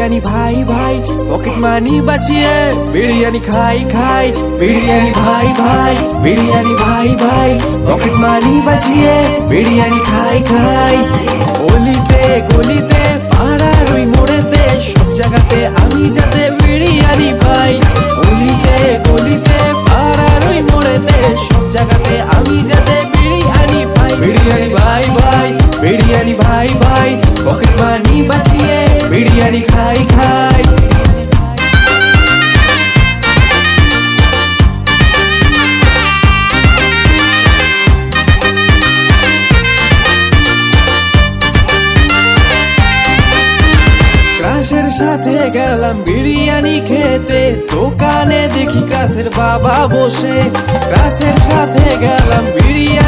বিরিয়ানি ভাই ভাই pocket money বাঁচিয়ে বিরিয়ানি খাই খাই, বিরিয়ানি ভাই ভাই, বিরিয়ানি ভাই ভাই পকেট মানি বাঁচিয়ে বিরিয়ানি খাই খাই। গলিতে গলিতে, পাড়ার ওই মোড়েতে, সব জায়গাতে আমি যাতে বিরিয়ানি পাই। গলিতে গলিতে, পাড়ার ওই মোড়েতে, সব জায়গাতে আমি যাতে বিরিয়ানি পাই। বিরিয়ানি ভাই ভাই, বিরিয়ানি ভাই ভাই পকেট মানি বাঁচিয়ে বিরিয়ানি খাই খাই। সাথে গেলাম বিরিয়ানি খেতে। দোকানে দেখি ক্রাশের বাবা বসে। ক্রাশের সাথে গেলাম বিরিয়ানি